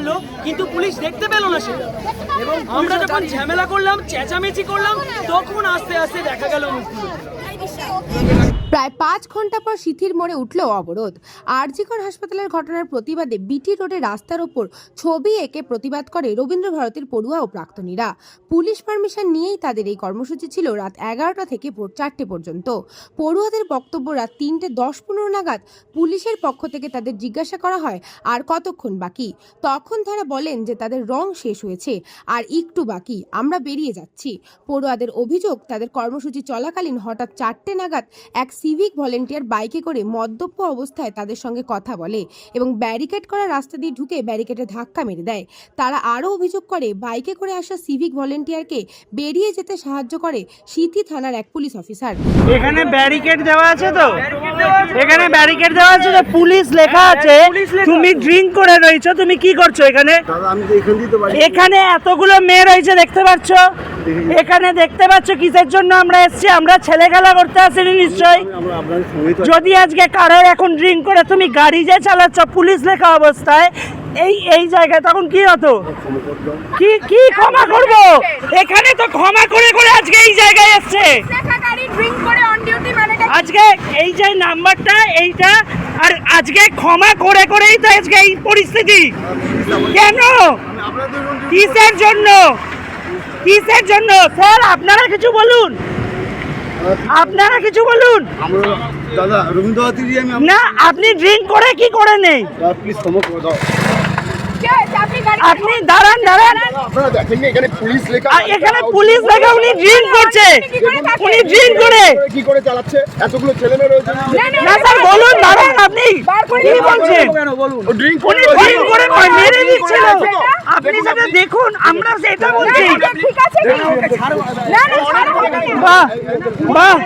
মারলো, কিন্তু পুলিশ দেখতে পেল না সেটা এবং আমরা যখন ঝামেলা করলাম, চেঁচামেচি করলাম, তখন আস্তে আস্তে দেখা গেল মুখগুলো প্রায় পাঁচ ঘণ্টা পর সিথির মোড়ে উঠল অবরোধ। আরজিকর হাসপাতালের ঘটনার প্রতিবাদে বিটি রোডে রাস্তার ওপর ছবি এঁকে প্রতিবাদ করে রবীন্দ্র ভারতীর পড়ুয়া ও প্রাক্তনীরা। পুলিশ পারমিশন নিয়েই তাদের এই কর্মসূচি ছিল রাত এগারোটা থেকে ভোর চারটে পর্যন্ত। পড়ুয়াদের বক্তব্য রাত তিনটে দশ পনেরো নাগাদ পুলিশের পক্ষ থেকে তাদের জিজ্ঞাসা করা হয়, আর কতক্ষণ বাকি? তখন তারা বলেন যে তাদের রং শেষ হয়েছে, আর একটু বাকি, আমরা বেরিয়ে যাচ্ছি। পড়ুয়াদের অভিযোগ, তাদের কর্মসূচি চলাকালীন হঠাৎ চারটে নাগাদ এক সিভিক ভলেন্টিয়ার বাইকে করে মদ্যপ অবস্থায় তাদের সঙ্গে কথা বলে এবং ব্যারিকেড করা রাস্তা দিয়ে ঢুকে ব্যারিকেডে ধাক্কা মেরে দেয়। তারা আরও অভিযোগ করে বাইকে করে আসা সিভিক ভলেন্টিয়ারকে বেরিয়ে যেতে সাহায্য করে সিথি থানার এক পুলিশ অফিসার। এখানে ব্যারিকেড দেওয়া আছে তো? এখানে ব্যারিকেড দেওয়া আছে তো পুলিশ লেখা আছে তুমি ড্রিঙ্ক করে রয়েছো তুমি কি করছ এখানে? দাদা আমি তো এখান দিয়ে তো বাড়ি এখানে এতগুলো মেয়ে রয়েছে দেখতে পাচ্ছ? এখানে দেখতে পাচ্ছ কিসের জন্য আমরা এসেছি? আমরা ছেলে খেলা করতে আসিনি নিশ্চয়ই? যদি আজকে কারোর এখন ড্রিঙ্ক করে তুমি গাড়ি যে চালাচ্ছ পুলিশ লেখা অবস্থায় এই এই জায়গায় তখন কি হতো? কি কি ক্ষমা করব? এখানে তো ক্ষমা করে করে আজকে এই জায়গায় এসছে। আজকে এই যে নাম্বারটা এইটা আর আজকে ক্ষমা করে করেই তো আজকে এই পরিস্থিতি। কেন? কিসের জন্য? কিসের জন্য? স্যার আপনারা কিছু বলুন। আপনারা কিছু বলুন। আমরা দাদা রবীন্দ্রনাথ আমি না আপনি ড্রিঙ্ক করে কি করে নেই? প্লিজ দাও। আপনি দাঁড়ান দাঁড়ান আপনারা দেখেননি এখানে পুলিশ লেখা এখানে পুলিশ দেখা উনি ড্রিঙ্ক করছে উনি ড্রিঙ্ক করে কি করে চালাচ্ছে এতগুলো ছেলে মেয়ে রয়েছে না স্যার বলুন দাঁড়ান আপনি কি বলছেন ও ড্রিঙ্ক উনি ড্রিঙ্ক করে মেরে দিচ্ছিল আপনি সেটা দেখুন আমরা সেটা বলছি বাহ বাহ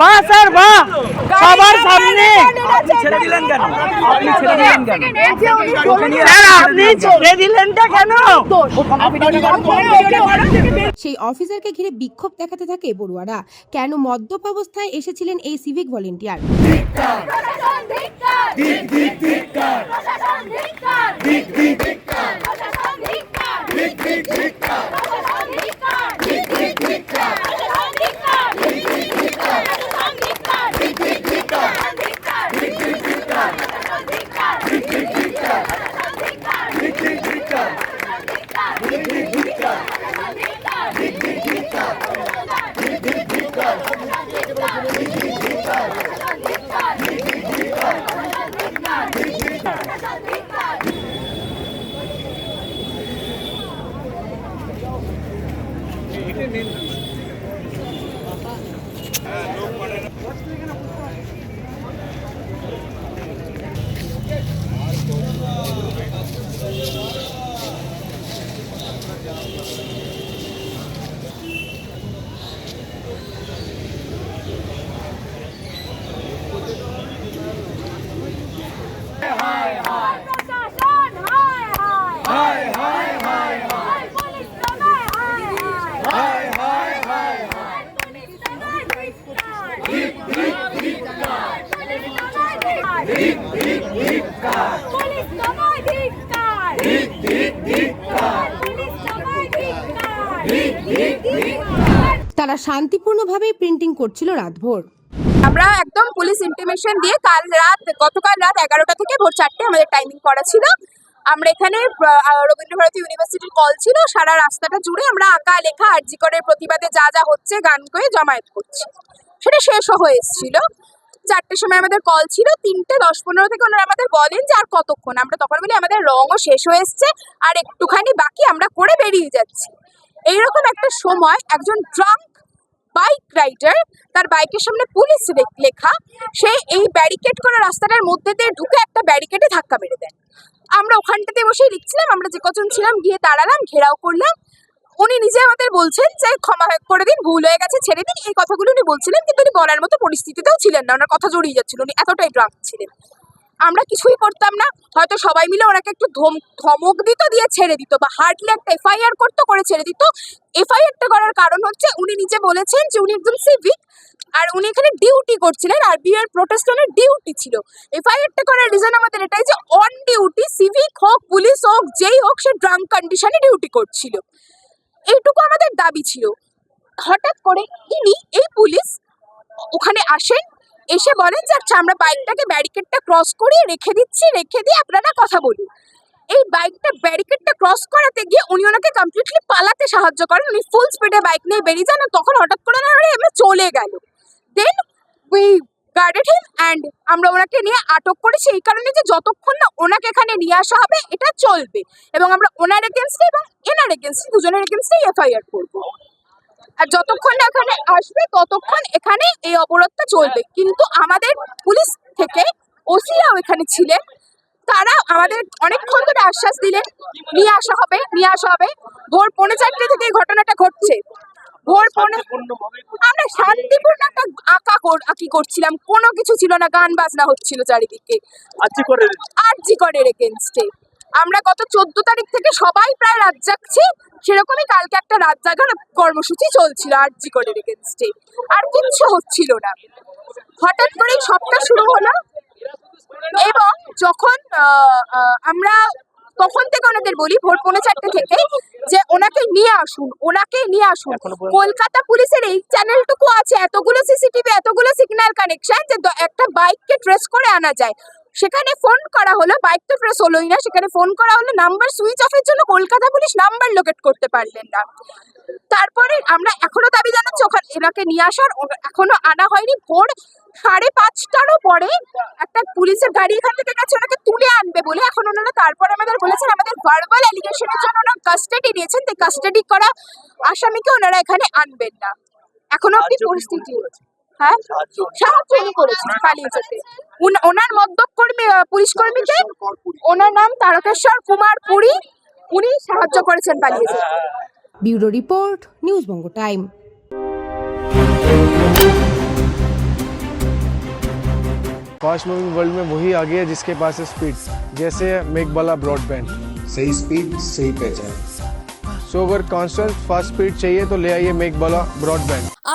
বাহ স্যার বাহ সবার সামনে। ছেড়ে দিলেন কেন আপনি ছেড়ে দিলেন কেন স্যার আপনি ছেড়ে দিলেনটা কেন? সেই অফিসারকে ঘিরে বিক্ষোভ দেখাতে থাকে বড়ুয়ারা। কেন মদ্যপ অবস্থায় এসেছিলেন এই সিভিক ভলেন্টিয়ার 这给你们。শান্তিপূর্ণভাবেই প্রিন্টিং করছিল রাতভর। আমরা একদম পুলিশ ইন্টিমেশন দিয়ে কাল রাত, গতকাল রাত এগারোটা থেকে ভোর চারটে আমাদের টাইমিং করা ছিল। আমরা এখানে রবীন্দ্রভারতী ইউনিভার্সিটির কল ছিল। সারা রাস্তাটা জুড়ে আমরা আঁকা, লেখা আর্জিকরের প্রতিবাদে যা যা হচ্ছে গান করে জমায়েত করছি। সেটা শেষও হয়ে এসেছিল। চারটের সময় আমাদের কল ছিল, তিনটে দশ পনেরো থেকে ওনারা আমাদের বলেন যে আর কতক্ষণ? আমরা তখন বলি, আমাদের রঙও শেষ হয়ে এসছে, আর একটুখানি বাকি আমরা করে বেরিয়ে যাচ্ছি। এইরকম একটা সময় একজন ড্রাঙ্ক বাইক রাইডার তার বাইকের সামনে পুলিশ লেখা, সে এই ব্যারিকেড করা রাস্তাটার মধ্যে দিয়ে ঢুকে একটা ব্যারিকেডে ধাক্কা মেরে দেন আমরা ওখানটাতে বসেই লিখছিলাম, আমরা যে কজন ছিলাম, গিয়ে দাঁড়ালাম, ঘেরাও করলাম। উনি নিজে আমাদের বলছেন যে, ক্ষমা করে দিন, ভুল হয়ে গেছে, ছেড়ে দিন। এই কথাগুলো উনি বলছিলেন, কিন্তু উনি বলার মতো পরিস্থিতিতেও ছিলেন না, ওনার কথা জড়িয়ে যাচ্ছিল, উনি এতটাই ড্রাঙ্ক ছিলেন। আমরা কিছুই করতাম না। হয়তো সবাই মিলে ওনাকে একটু ধম, ধমক দিত, দিয়ে ছেড়ে দিত বা হার্ডলি একটা এফআইআর করতো, করে ছেড়ে দিত। এফআইআরটা করার কারণ হচ্ছে উনি নিজে বলেছেন যে উনি একদম সিভিক আর উনি এখানে ডিউটি করছিলেন। আর বিয়ের প্রোটেস্টনের ডিউটি ছিল। এফআইআরটা করার রিজন আমাদের এটাই যে অন ডিউটি সিভিক হোক পুলিশ হোক, যেই হোক, সে ড্রাঙ্ক কন্ডিশনে ডিউটি করছিল। এইটুকু আমাদের দাবি ছিল। হঠাৎ করে ইনি এই পুলিশ ওখানে আসেন এসে বলেন যে আচ্ছা আমরা বাইকটাকে ব্যারিকেডটা ক্রস করিয়ে রেখে দিচ্ছি, রেখে দিয়ে আপনারা কথা বলুন। এই বাইকটা ব্যারিকেডটা ক্রস করাতে গিয়ে উনি ওনাকে কমপ্লিটলি পালাতে সাহায্য করেন। উনি ফুল স্পিডে বাইক নিয়ে বেরিয়ে যান তখন হঠাৎ করে না এমনি চলে গেল। Then we guarded him and আমরা ওনাকে নিয়ে আটক করেছি এই কারণে যে যতক্ষণ না ওনাকে এখানে নিয়ে আসা হবে, এটা চলবে। এবং আমরা ওনার এগেনস্টে এবং এনার এগেনস্টে দুজনের এগেনস্টেই এফআইআর করব। আর যতক্ষণ না এখানে আসবে ততক্ষণ এখানে এই অবরোধটা চলবে। কিন্তু আমাদের পুলিশ থেকে ওসিরাও এখানে ছিলেন। তারা আমাদের অনেকক্ষণ ধরে আশ্বাস দিলেন নিয়ে আসা হবে নিয়ে আসা হবে। ভোর পৌনে চারটে থেকে এই ঘটনাটা ঘটছে। ভোর পৌনে আমরা শান্তিপূর্ণ একটা আঁকা কর আঁকি করছিলাম। কোনো কিছু ছিল না গান বাজনা হচ্ছিল চারিদিকে। আচ্ছা করে আরজি করের এগেনস্টে আমরা গত চোদ্দ তারিখ থেকে সবাই প্রায় রাত জাগছি। সেরকমই কালকে একটা রাত জাগার কর্মসূচি চলছিল আরজি করের এগেনস্টে আর কিচ্ছু হচ্ছিল না। হঠাৎ করেই সবটা শুরু হলো। এবং যখন আমরা তখন থেকে ওনাদের বলি ভোর পৌনে চারটে থেকে যে ওনাকে নিয়ে আসুন ওনাকে নিয়ে আসুন। কলকাতা পুলিশের এই চ্যানেলটুকু আছে এতগুলো সিসিটিভি এতগুলো সিগন্যাল কানেকশন যে একটা বাইককে ট্রেস করে আনা যায়। সেখানে ফোন করা হলো বাইক তো ট্রেস হলোই না সেখানে ফোন করা হলো নাম্বার সুইচ অফের জন্য কলকাতা পুলিশ নাম্বার লোকেট করতে পারলেন না। তারপরে আমরা এখনও দাবি জানাচ্ছি ওখানে এনাকে নিয়ে আসার এখনও আনা হয়নি ভোর সাড়ে পাঁচটারও পরে একটা পুলিশের গাড়ি এখান থেকে গেছে ওনাকে তুলে আনবে বলে এখন ওনারা তারপরে আমাদের বলেছেন আমাদের ভার্বাল অ্যালিগেশনের জন্য ওনারা কাস্টাডি নিয়েছেন তাই কাস্টাডি করা আসামিকে ওনারা এখানে আনবেন না। এখনও অব্দি পরিস্থিতি হ্যাঁ সাহায্য উনি করেছেন পালিয়ে যেতে উন- ওনার মদ্যপ কর্মী আহ, পুলিশ কর্মীকে ওনার নাম তারকেশ্বর কুমার পুরী উনি সাহায্য করেছেন পালিয়ে যেতে bureau report news Banga time fast moving world में वही आगे है जिसके पास है स्पीड जैसे मेघबाला ब्रॉडबैंड सही स्पीड सही पहचान सो अगर कांस्टेंट फास्ट स्पीड चाहिए तो ले आइए मेघबाला ब्रॉडबैंड আস্থা